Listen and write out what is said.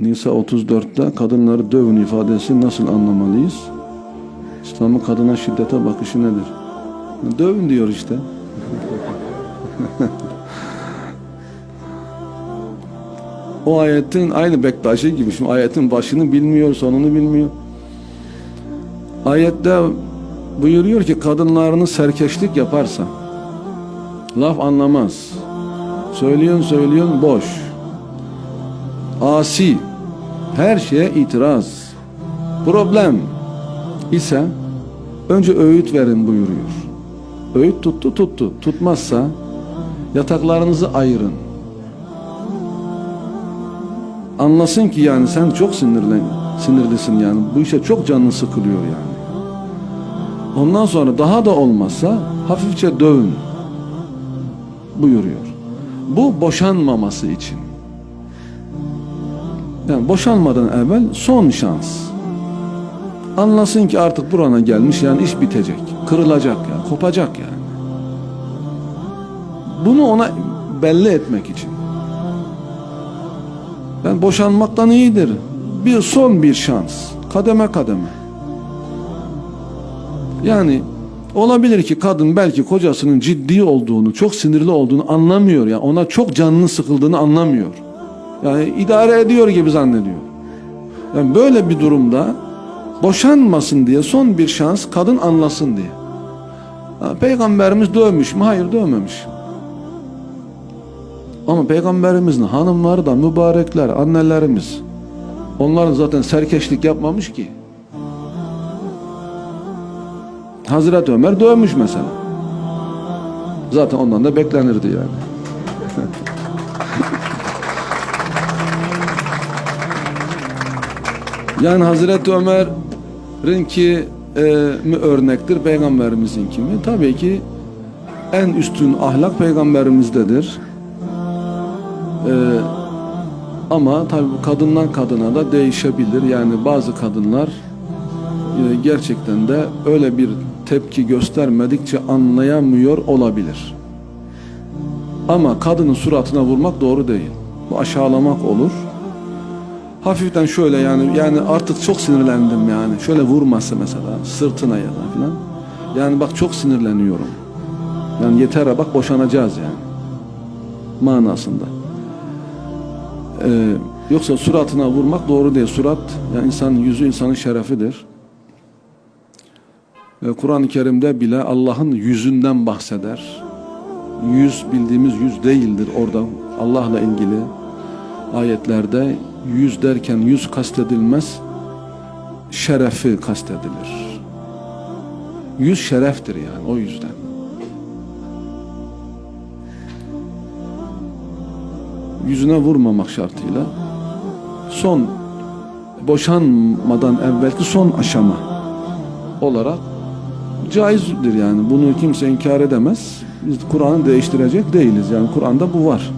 Nisa 34'te kadınları dövün ifadesi nasıl anlamalıyız? İslam'ın kadına şiddete bakışı nedir? Dövün diyor işte. o ayetin aynı Bektaşi gibi. Şimdi ayetin başını bilmiyor, sonunu bilmiyor. Ayette buyuruyor ki kadınlarını serkeşlik yaparsa laf anlamaz. Söylüyorsun söylüyorsun boş. Asi. Her şeye itiraz. Problem ise önce öğüt verin buyuruyor. Öğüt tuttu tuttu. Tutmazsa yataklarınızı ayırın. Anlasın ki yani sen çok sinirlen, sinirlisin yani. Bu işe çok canın sıkılıyor yani. Ondan sonra daha da olmazsa hafifçe dövün buyuruyor. Bu boşanmaması için. Yani boşanmadan evvel son şans. Anlasın ki artık burana gelmiş yani iş bitecek. Kırılacak yani, kopacak yani. Bunu ona belli etmek için. Ben boşanmaktan iyidir. Bir son bir şans. Kademe kademe. Yani olabilir ki kadın belki kocasının ciddi olduğunu, çok sinirli olduğunu anlamıyor. Yani ona çok canının sıkıldığını anlamıyor. Yani idare ediyor gibi zannediyor. Yani böyle bir durumda boşanmasın diye son bir şans kadın anlasın diye. Ha, Peygamberimiz dövmüş mü? Hayır dövmemiş. Ama peygamberimizin hanımları da mübarekler, annelerimiz. Onlar zaten serkeşlik yapmamış ki. Hazreti Ömer dövmüş mesela. Zaten ondan da beklenirdi yani. Yani Hazreti Ömer'in ki e, mi örnektir peygamberimizin kimi? Tabii ki en üstün ahlak peygamberimizdedir. E, ama tabii kadından kadına da değişebilir. Yani bazı kadınlar e, gerçekten de öyle bir tepki göstermedikçe anlayamıyor olabilir. Ama kadının suratına vurmak doğru değil. Bu aşağılamak olur. Hafiften şöyle yani yani artık çok sinirlendim yani. Şöyle vurması mesela sırtına ya da filan. Yani bak çok sinirleniyorum. Yani yeter bak boşanacağız yani. Manasında. Ee, yoksa suratına vurmak doğru değil. Surat yani insanın yüzü insanın şerefidir. Ve Kur'an-ı Kerim'de bile Allah'ın yüzünden bahseder. Yüz bildiğimiz yüz değildir orada Allah'la ilgili ayetlerde yüz derken yüz kastedilmez şerefi kastedilir. Yüz şereftir yani o yüzden. Yüzüne vurmamak şartıyla son boşanmadan evvelki son aşama olarak caizdir yani. Bunu kimse inkar edemez. Biz Kur'an'ı değiştirecek değiliz. Yani Kur'an'da bu var.